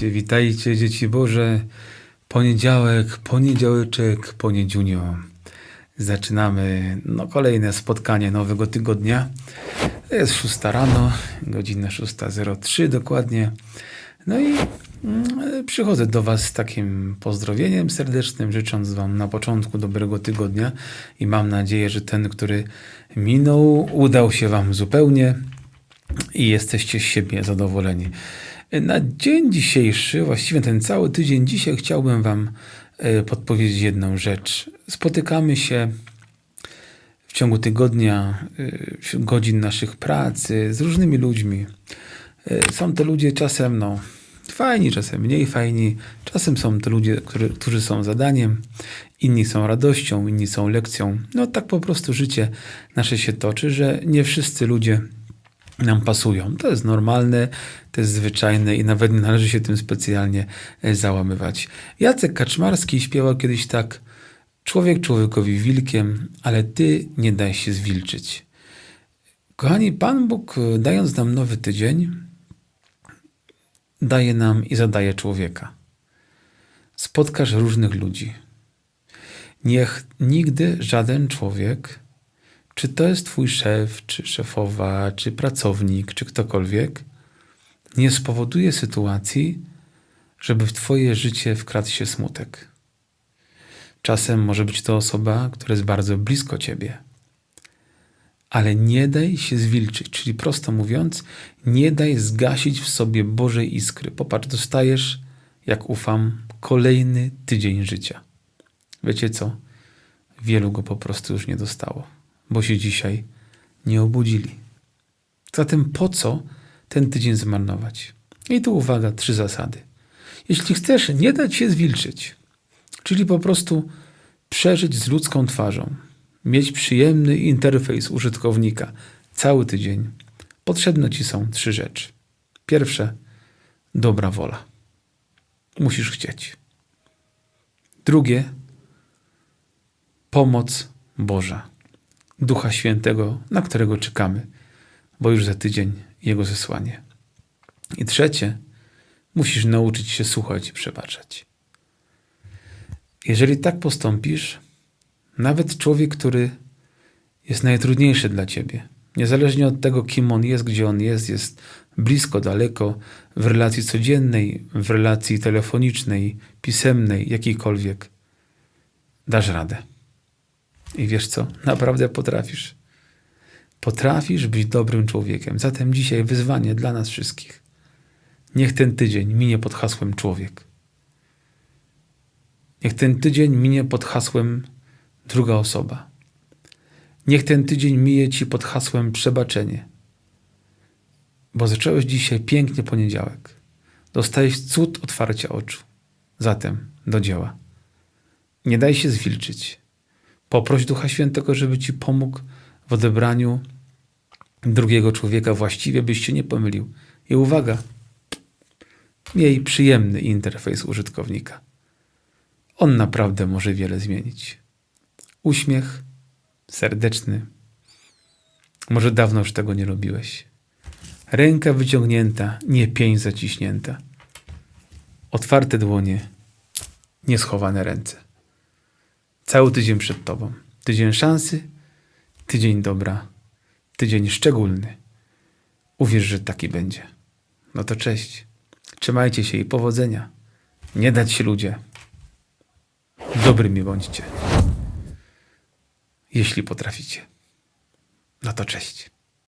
Witajcie, witajcie, dzieci Boże. Poniedziałek, poniedziałeczek, poniedziunio. Zaczynamy no, kolejne spotkanie nowego tygodnia. To jest 6 rano, godzina 6.03 dokładnie. No i mm, przychodzę do Was z takim pozdrowieniem serdecznym, życząc Wam na początku dobrego tygodnia i mam nadzieję, że ten, który minął, udał się Wam zupełnie i jesteście z siebie zadowoleni. Na dzień dzisiejszy, właściwie ten cały tydzień, dzisiaj chciałbym Wam e, podpowiedzieć jedną rzecz. Spotykamy się w ciągu tygodnia, wśród godzin naszych pracy z różnymi ludźmi. Y, Są to ludzie czasem no, fajni, czasem mniej fajni. Czasem są to ludzie, którzy, którzy są zadaniem, inni są radością, inni są lekcją. No tak po prostu życie nasze się toczy, że nie wszyscy ludzie nam pasują. To jest normalne, to jest zwyczajne i nawet nie należy się tym specjalnie e, załamywać. Jacek Kaczmarski śpiewał kiedyś tak: Człowiek człowiekowi wilkiem, ale ty nie daj się zwilczyć. Kochani, Pan Bóg, e, dając nam nowy tydzień, daje nam i zadaje człowieka. Spotkasz różnych ludzi. Niech nigdy żaden człowiek, czy to jest twój szef, czy szefowa, czy pracownik, czy ktokolwiek, nie spowoduje sytuacji, żeby w twoje życie wkradł się smutek. Czasem może być to osoba, która jest bardzo blisko ciebie. Ale nie daj się zwilczyć, czyli prosto mówiąc, nie daj zgasić w sobie Bożej iskry. Popatrz, dostajesz, jak ufam, kolejny tydzień życia. Wiecie co? Wielu go po prostu już nie dostało, bo się dzisiaj nie obudzili. Zatem po co ten tydzień zmarnować? I tu uwaga, trzy zasady. Jeśli chcesz nie dać się zwilczyć, czyli po prostu przeżyć z ludzką twarzą, mieć przyjemny interfejs użytkownika cały tydzień, potrzebne ci są trzy rzeczy. Pierwsze, dobra wola. Musisz chcieć. Drugie, pomoc Boża, Ducha Świętego, na którego czekamy, bo już za tydzień Jego zesłanie. I trzecie, musisz nauczyć się słuchać i przebaczać. Jeżeli tak postąpisz, nawet człowiek, który jest najtrudniejszy dla ciebie, niezależnie od tego, kim on jest, gdzie on jest, jest blisko, daleko, w relacji codziennej, w relacji telefonicznej, pisemnej, jakiejkolwiek, dasz radę. I wiesz co? Naprawdę potrafisz. Potrafisz być dobrym człowiekiem. Zatem dzisiaj wyzwanie dla nas wszystkich. Niech ten tydzień minie pod hasłem człowiek. Niech ten tydzień minie pod hasłem druga osoba. Niech ten tydzień mije ci pod hasłem przebaczenie. Bo zacząłeś dzisiaj pięknie poniedziałek. Dostałeś cud otwarcia oczu. Zatem do dzieła. Nie daj się zwilczyć. Poproś Ducha Świętego, żeby ci pomógł w odebraniu drugiego człowieka właściwie, byś się nie pomylił. I uwaga, miej przyjemny interfejs użytkownika. On naprawdę może wiele zmienić. Uśmiech serdeczny. Może dawno już tego nie robiłeś. Ręka wyciągnięta, nie pięć zaciśnięta. Otwarte dłonie, nieschowane ręce. Cały tydzień przed tobą. Tydzień szansy, tydzień dobra, tydzień szczególny. Uwierz, że taki będzie. No to cześć. Trzymajcie się i powodzenia. Nie dać się ludzie. Dobrymi bądźcie. Jeśli potraficie. No to cześć.